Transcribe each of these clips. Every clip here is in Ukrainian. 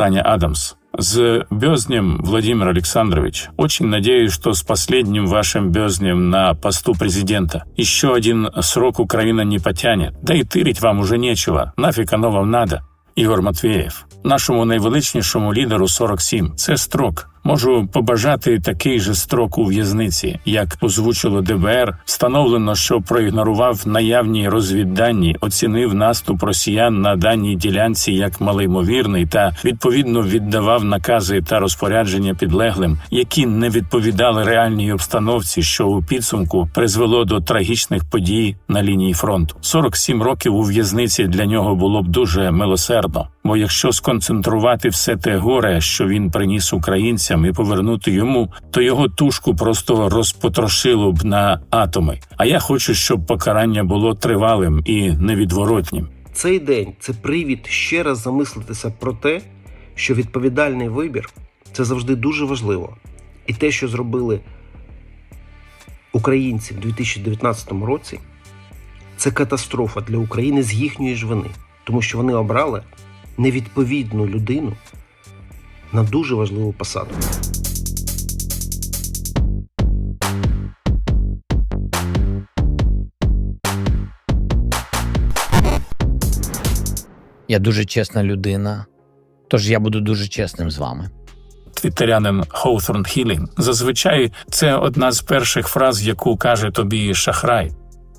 Таня Адамс. С Безднем, Владимир Александрович, очень надеюсь, что с последним вашим Безднем на посту президента еще один срок Украина не потянет, да и тырить вам уже нечего, нафиг оно вам надо. Ігор Матвієв, нашому найвеличнішому лідеру 47. Це строк. Можу побажати такий же строк у в'язниці, як озвучило ДБР. Встановлено, що проігнорував наявні розвіддані, оцінив наступ росіян на даній ділянці як малоймовірний та відповідно віддавав накази та розпорядження підлеглим, які не відповідали реальній обстановці, що у підсумку призвело до трагічних подій на лінії фронту. 47 років у в'язниці для нього було б дуже милосердно. Бо якщо сконцентрувати все те горе, що він приніс українцям, і повернути йому, то його тушку просто розпотрошило б на атоми. А я хочу, щоб покарання було тривалим і невідворотнім. Цей день це привід ще раз замислитися про те, що відповідальний вибір це завжди дуже важливо. І те, що зробили українці в 2019 році, це катастрофа для України з їхньої ж вини, тому що вони обрали невідповідну людину на дуже важливу посаду. Я дуже чесна людина, тож я буду дуже чесним з вами. Твіттерянин Хоуthorn Хілінг. Зазвичай це одна з перших фраз, яку каже тобі шахрай.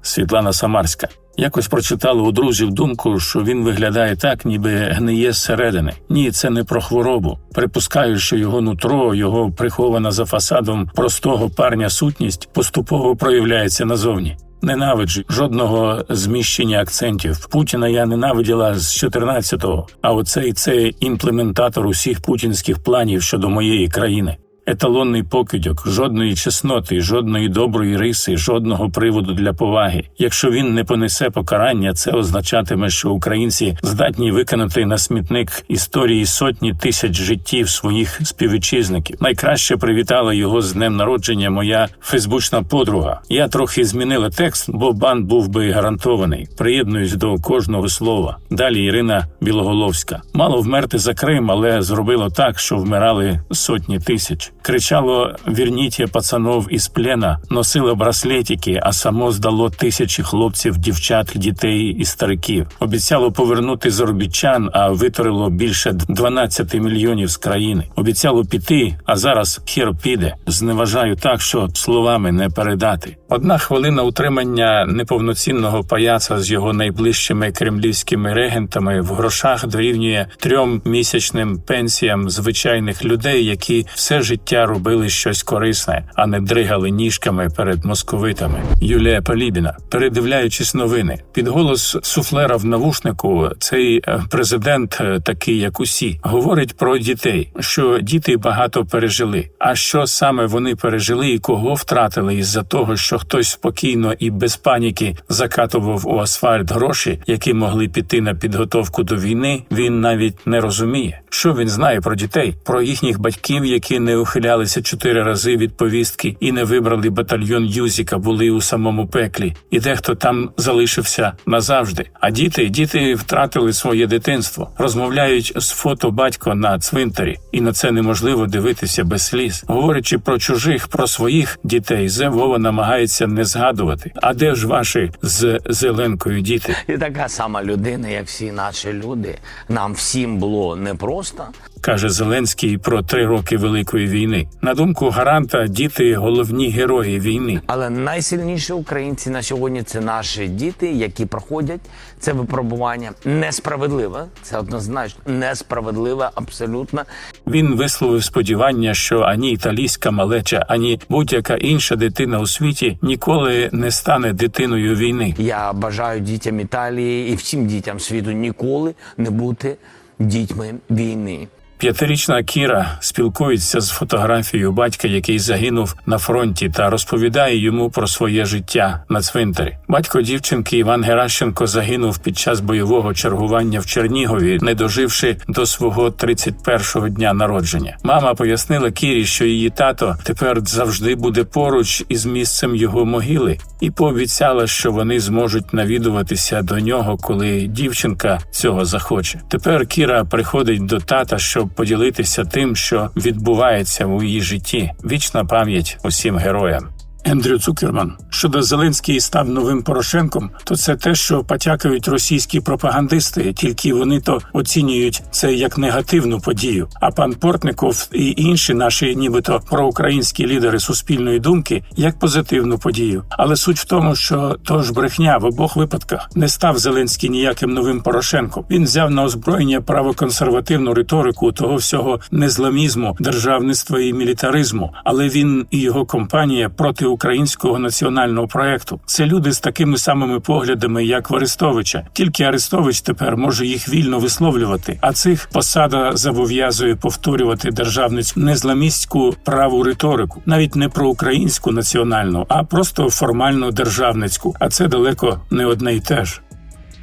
Світлана Самарська. Якось прочитала у друзів думку, що він виглядає так, ніби гниє зсередини. Ні, це не про хворобу. Припускаю, що його нутро, його прихована за фасадом простого парня сутність поступово проявляється назовні. Ненавиджу жодного зміщення акцентів. Путіна я ненавиділа з 14-го, а оцей це імплементатор усіх путінських планів щодо моєї країни. Еталонний покидьок, жодної чесноти, жодної доброї риси, жодного приводу для поваги. Якщо він не понесе покарання, це означатиме, що українці здатні виконати на смітник історії сотні тисяч життів своїх співвітчизників. Найкраще привітала його з днем народження моя фейсбучна подруга. Я трохи змінила текст, бо бан був би гарантований. Приєднуюсь до кожного слова. Далі Ірина Білоголовська. Мало вмерти за Крим, але зробило так, що вмирали сотні тисяч. Кричало «Верніть пацанов із плена, носило браслетики, а само здало тисячі хлопців, дівчат, дітей і стариків. Обіцяло повернути заробітчан, а витворило більше 12 мільйонів з країни. Обіцяло піти, а зараз хер піде. Зневажаю так, що словами не передати. Одна хвилина утримання неповноцінного паяца з його найближчими кремлівськими регентами в грошах дорівнює трьом місячним пенсіям звичайних людей, які все життя робили щось корисне, а не дригали ніжками перед московитами. Юлія Палібіна, передивляючись новини, під голос суфлера в навушнику, цей е, президент, е, такий як усі, говорить про дітей, що діти багато пережили. А що саме вони пережили і кого втратили із-за того, що хтось спокійно і без паніки закатував у асфальт гроші, які могли піти на підготовку до війни, він навіть не розуміє, що він знає про дітей, про їхніх батьків, які не ухилялися чотири рази від повістки і не вибрали батальйон Юзіка, були у самому пеклі, і дехто там залишився назавжди. А діти, діти втратили своє дитинство, розмовляють з фото батько на цвинтарі, і на це неможливо дивитися без сліз. Говорячи про чужих, про своїх дітей, Зе Вова намагається не згадувати. А де ж ваші з зеленкою діти? І така сама людина, як всі наші люди. Нам всім було непросто. Каже Зеленський про три роки великої війни. На думку гаранта, діти головні герої війни. Але найсильніші українці на сьогодні це наші діти, які проходять це випробування несправедливе. Це однозначно несправедливе, абсолютно. Він висловив сподівання, що ані італійська малеча, ані будь-яка інша дитина у світі ніколи не стане дитиною війни. Я бажаю дітям Італії і всім дітям світу ніколи не бути дітьми війни. П'ятирічна Кіра спілкується з фотографією батька, який загинув на фронті, та розповідає йому про своє життя на цвинтарі. Батько дівчинки Іван Геращенко загинув під час бойового чергування в Чернігові, не доживши до свого 31-го дня народження. Мама пояснила Кірі, що її тато тепер завжди буде поруч із місцем його могили, і пообіцяла, що вони зможуть навідуватися до нього, коли дівчинка цього захоче. Тепер Кіра приходить до тата, щоб поділитися тим, що відбувається у її житті. Вічна пам'ять усім героям. Ендрю Цукерман щодо Зеленський став новим Порошенком, то це те, що потякають російські пропагандисти, тільки вони то оцінюють це як негативну подію. А пан Портников і інші наші, нібито проукраїнські лідери суспільної думки, як позитивну подію. Але суть в тому, що то ж брехня в обох випадках не став Зеленський ніяким новим Порошенком. Він взяв на озброєння правоконсервативну риторику того всього незламізму, державництва і мілітаризму. Але він і його компанія проти українського національного проекту. Це люди з такими самими поглядами, як в Арестовича. Тільки Арестович тепер може їх вільно висловлювати. А цих посада зобов'язує повторювати державницьку незламістську праву риторику, навіть не про українську національну, а просто формально державницьку. А це далеко не одне й те ж.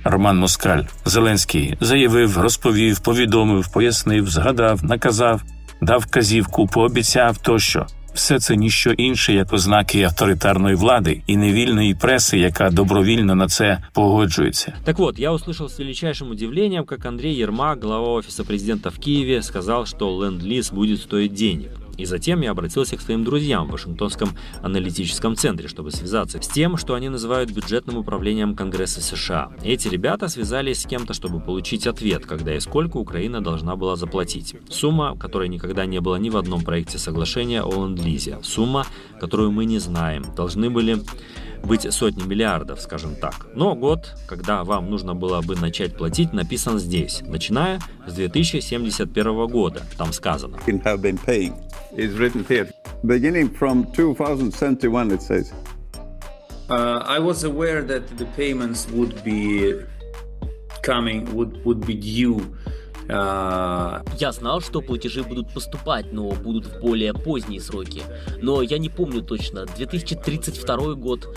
Роман Москаль Зеленський заявив, розповів, повідомив, пояснив, згадав, наказав, дав казівку, пообіцяв тощо. Все це ніщо інше, як ознаки авторитарної влади і невільної преси, яка добровільно на це погоджується. Так вот, я услышал с величайшим удивлением, как Андрей Ермак, глава офиса президента в Киеве, сказал, что ленд-лиз будет стоить денег. И затем я обратился к своим друзьям в Вашингтонском аналитическом центре, чтобы связаться с тем, что они называют бюджетным управлением Конгресса США. Эти ребята связались с кем-то, чтобы получить ответ, когда и сколько Украина должна была заплатить. Сумма, которой никогда не было ни в одном проекте соглашения о ленд-лизе. Сумма, которую мы не знаем. Должны были быть сотни миллиардов, скажем так. Но год, когда вам нужно было бы начать платить, написан здесь, начиная с 2071 года. Там сказано. can have been paying is written here. Beginning from 2071, it says. Uh, I was aware that the payments would be coming, would would be due. Uh, Я знал, что платежи будут поступать, но будут в более поздние сроки. Но я не помню точно, 2032 год.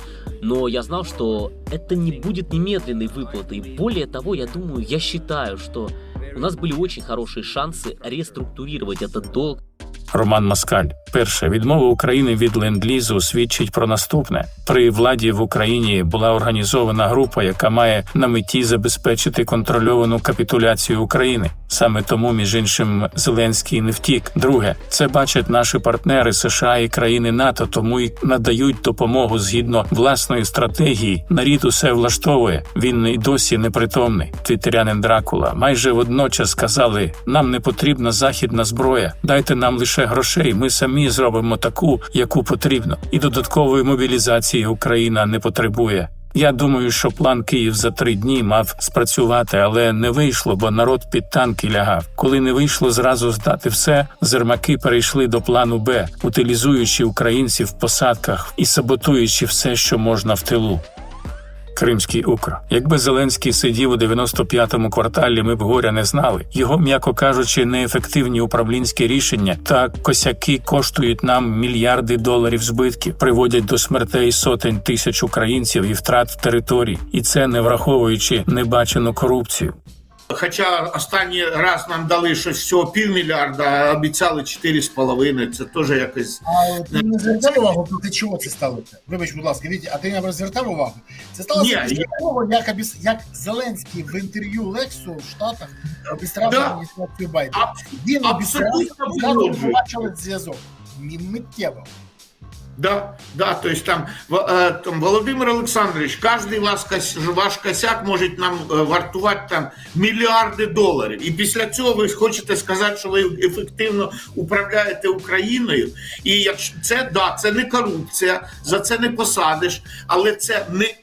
Но я знал, что это не будет немедленной выплатой. Более того, я думаю, я считаю, что у нас были очень хорошие шансы реструктурировать этот долг Роман Москаль. Перше, відмова України від ленд-лізу свідчить про наступне: при владі в Україні була організована група, яка має на меті забезпечити контрольовану капітуляцію України. Саме тому, між іншим, Зеленський не втік. Друге, це бачать наші партнери США і країни НАТО, тому й надають допомогу згідно власної стратегії. Нарід усе влаштовує. Він і досі непритомний. Твітерянин Дракула майже водночас сказали: нам не потрібна західна зброя. Дайте нам лише грошей. Ми самі зробимо таку, яку потрібно, і додаткової мобілізації Україна не потребує. Я думаю, що план Київ за три дні мав спрацювати, але не вийшло, бо народ під танки лягав. Коли не вийшло зразу здати все, зермаки перейшли до плану Б, утилізуючи українців в посадках і саботуючи все, що можна в тилу. Кримський укр. Якби Зеленський сидів у 95-му кварталі, ми б горя не знали. Його, м'яко кажучи, неефективні управлінські рішення та косяки коштують нам мільярди доларів збитків, приводять до смертей сотень тисяч українців і втрат в території, і це не враховуючи небачену корупцію. Хоча останній раз нам дали щось всього півмільярда, а обіцяли 4,5. Це теж якось. А ти не звертав увагу, проти чого це сталося? Вибач, будь ласка, Вітя, а ти не звертав увагу? Це сталося Ні, я- того, як, обіс- як Зеленський в інтерв'ю Лексу в Штатах обістрав Да. адміністрацію Байдена. Він обістрав, побачили зв'язок. Миттєво. Да, да, то есть там, е, там Володимир Олександрович, кожен ваш, кос- ваш косяк може нам е, вартувати там мільярди доларів. І після цього ви хочете сказати, що ви ефективно управляєте Україною. І якщо це да, це не корупція, за це не посадиш, але це не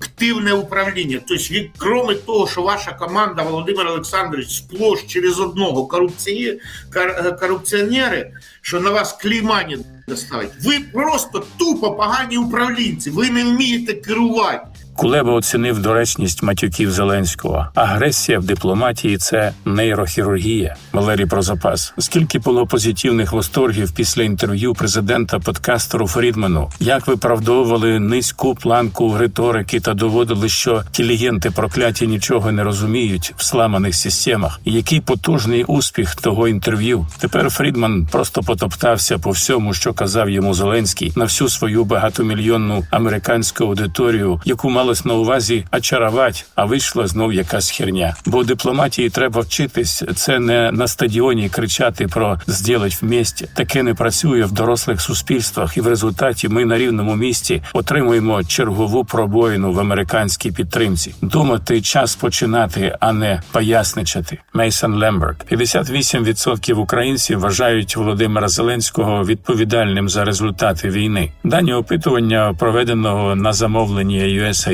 ефективне управління. Тобто, від кроме того, що ваша команда Володимир Олександрович сплош через одного корупції, кор- е, корупціонери, що на вас клеймані доставить. Ви просто тупо погані управлінці. Ви не вмієте керувати. Кулеба оцінив доречність матюків Зеленського. Агресія в дипломатії це нейрохірургія. Валерій про запас. Скільки було позитивних восторгів після інтерв'ю президента подкастеру Фрідману? Як виправдовували низьку планку риторики та доводили, що тілігенти прокляті нічого не розуміють в сламаних системах? Який потужний успіх того інтерв'ю? Тепер Фрідман просто потоптався по всьому, що казав йому Зеленський, на всю свою багатомільйонну американську аудиторію, яку мали малось на увазі очарувати, а вийшла знов якась херня. Бо дипломатії треба вчитись. Це не на стадіоні кричати про «зділать вместе». Таке не працює в дорослих суспільствах, і в результаті ми на рівному місці отримуємо чергову пробоїну в американській підтримці. Думати час починати, а не поясничати. Мейсон Лемберг. 58% українців вважають Володимира Зеленського відповідальним за результати війни. Дані опитування проведеного на замовлення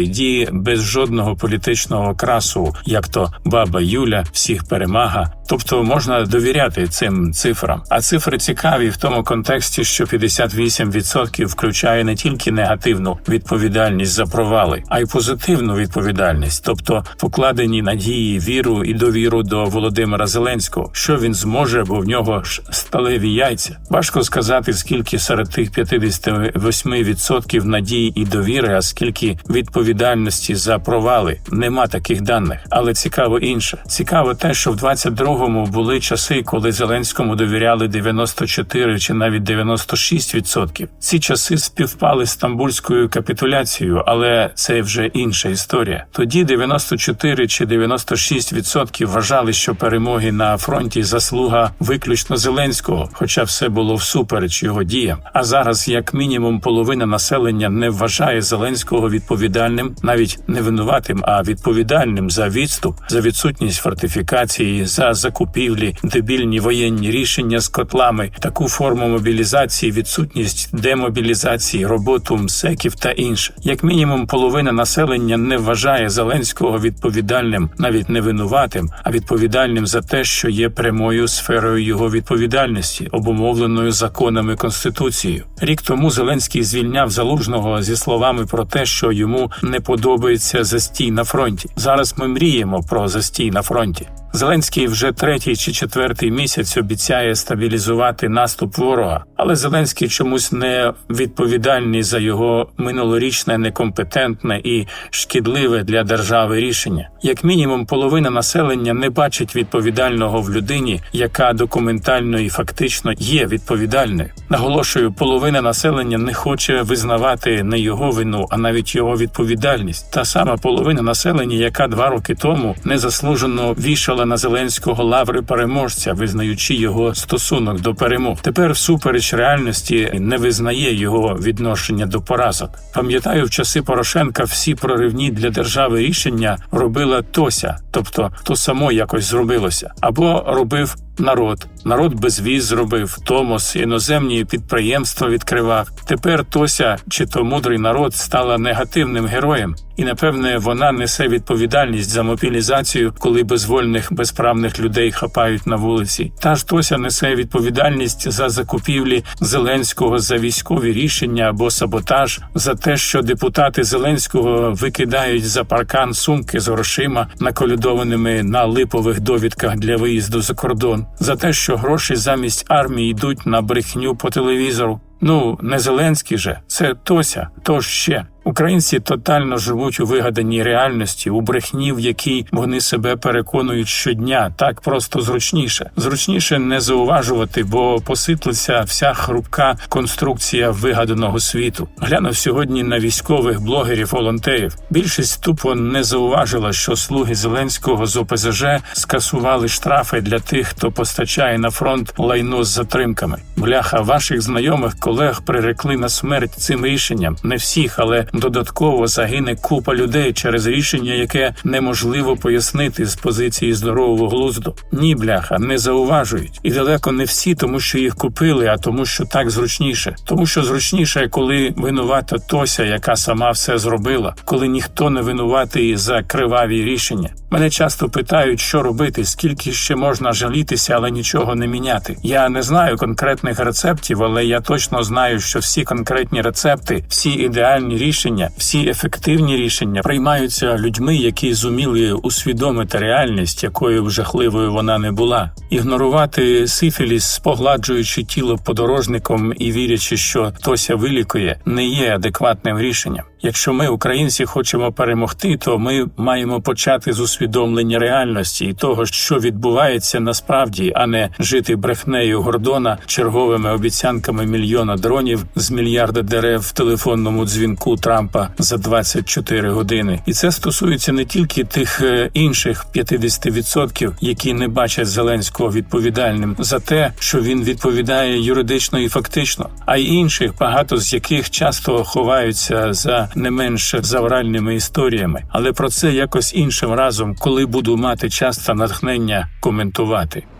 USAID без жодного політичного красу, як то баба Юля, всіх перемага. Тобто можна довіряти цим цифрам. А цифри цікаві в тому контексті, що 58% включає не тільки негативну відповідальність за провали, а й позитивну відповідальність, тобто покладені надії, віру і довіру до Володимира Зеленського, що він зможе, бо в нього ж сталеві яйця. Важко сказати, скільки серед тих 58% надії і довіри, а скільки відповідальності за провали. Нема таких даних, але цікаво інше. Цікаво те, що в 22-му були часи, коли Зеленському довіряли 94 чи навіть 96%. Ці часи співпали з стамбульською капітуляцією, але це вже інша історія. Тоді 94 чи 96% вважали, що перемоги на фронті заслуга виключно Зеленського, хоча все було всупереч його діям. А зараз, як мінімум, половина населення не вважає Зеленського відповідальним, навіть не винуватим, а відповідальним за відступ, за відсутність фортифікації, за закупівлі, дебільні воєнні рішення з котлами, таку форму мобілізації, відсутність демобілізації, роботу МСЕКів та інше. Як мінімум, половина населення не вважає Зеленського відповідальним, навіть не винуватим, а відповідальним за те, що є прямою сферою його відповідальності, обумовленою законами Конституцією. Рік тому Зеленський звільняв залужного зі словами про те, що йому не подобається застій на фронті. Зараз ми мріємо про застій на фронті. Зеленський вже третій чи четвертий місяць обіцяє стабілізувати наступ ворога, але Зеленський чомусь не відповідальний за його минулорічне некомпетентне і шкідливе для держави рішення. Як мінімум, половина населення не бачить відповідального в людині, яка документально і фактично є відповідальною. Наголошую, половина населення не хоче визнавати не його вину, а навіть його відповідальність. Та сама половина населення, яка два роки тому незаслужено вішала на Зеленського лаври переможця, визнаючи його стосунок до перемог. Тепер, всупереч реальності, не визнає його відношення до поразок. Пам'ятаю, в часи Порошенка всі проривні для держави рішення робила Тося, тобто то само якось зробилося, або робив народ. Народ безвіз зробив, Томос, іноземні підприємства відкривав. Тепер Тося, чи то мудрий народ, стала негативним героєм, і напевне вона несе відповідальність за мобілізацію, коли безвольних безправних людей хапають на вулиці. Та ж Тося несе відповідальність за закупівлі Зеленського за військові рішення або саботаж, за те, що депутати Зеленського викидають за паркан сумки з грошима, наколюдованими на липових довідках для виїзду за кордон, за те, що гроші замість армії йдуть на брехню по телевізору. Ну, не Зеленський же, це Тося, то ще. Українці тотально живуть у вигаданій реальності, у брехні, в якій вони себе переконують щодня. Так просто зручніше. Зручніше не зауважувати, бо посиплеться вся хрупка конструкція вигаданого світу. Глянув сьогодні на військових блогерів, волонтерів. Більшість тупо не зауважила, що слуги Зеленського з ОПЗЖ скасували штрафи для тих, хто постачає на фронт лайно з затримками. Бляха ваших знайомих колег прирекли на смерть цим рішенням. Не всіх, але додатково загине купа людей через рішення, яке неможливо пояснити з позиції здорового глузду. Ні, бляха, не зауважують, і далеко не всі, тому що їх купили, а тому, що так зручніше. Тому що зручніше, коли винувата Тося, яка сама все зробила, коли ніхто не винуватий за криваві рішення. Мене часто питають, що робити, скільки ще можна жалітися, але нічого не міняти. Я не знаю конкретних рецептів, але я точно знаю, що всі конкретні рецепти, всі ідеальні рішення, всі ефективні рішення приймаються людьми, які зуміли усвідомити реальність, якою жахливою вона не була. Ігнорувати сифіліс, спогладжуючи тіло подорожником і вірячи, що Тося вилікує, не є адекватним рішенням. Якщо ми, українці, хочемо перемогти, то ми маємо почати з усвідомлення реальності і того, що відбувається насправді, а не жити брехнею Гордона, черговими обіцянками мільйона дронів з мільярда дерев в телефонному дзвінку Трампа за 24 години. І це стосується не тільки тих е, інших 50%, які не бачать Зеленського відповідальним за те, що він відповідає юридично і фактично, а й інших, багато з яких часто ховаються за не менш завральними історіями. Але про це якось іншим разом, коли буду мати час та натхнення коментувати.